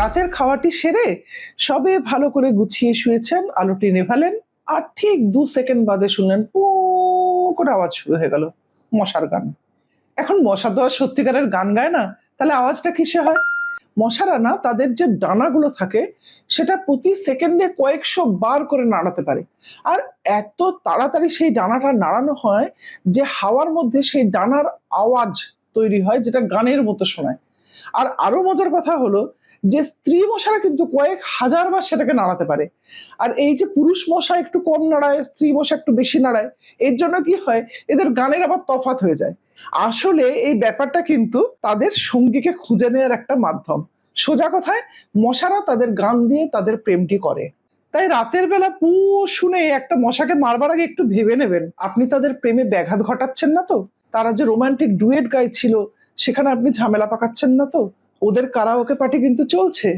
রাতের খাওয়াটি সেরে সবে ভালো করে গুছিয়ে শুয়েছেন আলোটি নেভালেন আর ঠিক দু সেকেন্ড বাদে শুনলেন পু করে আওয়াজ শুরু হয়ে গেল, মশার গান। এখন মশা আর সত্যিকারের গান গায় না, তাহলে আওয়াজটা কিসে হয়? মশারা না তাদের যে ডানাগুলো থাকে, সেটা প্রতি সেকেন্ডে কয়েকশো বার করে নাড়াতে পারে। আর এত তাড়াতাড়ি সেই ডানাটা নাড়ানো হয় যে হাওয়ার মধ্যে সেই ডানার আওয়াজ তৈরি হয় যেটা গানের মতো শোনায়। আর আরও মজার কথা হলো যে স্ত্রী মশারা কিন্তু কয়েক হাজার বার সেটাকে নাড়াতে পারে। আর এই যে পুরুষ মশা একটু কম নাড়ায়, স্ত্রী মশা একটু বেশি নাড়ায়, এর জন্য কি হয়, এদের গানের আবার তফাত হয়ে যায়। আসলে এই ব্যাপারটা কিন্তু তাদের সঙ্গীকে খুঁজে নেওয়ার একটা মাধ্যম। সোজা কথায়, মশারা তাদের গান দিয়ে তাদের প্রেমটি করে। তাই রাতের বেলা পু শুনে একটা মশাকে মারবার আগে একটু ভেবে নেবেন। আপনি তাদের প্রেমে ব্যাঘাত ঘটাচ্ছেন না তো? তারা যে রোমান্টিক ডুয়েট গাইছিল সেখানে আপনি ঝামেলা পাকাচ্ছেন না তো? ওদের কারাওকে পার্টি কিন্তু চলছে।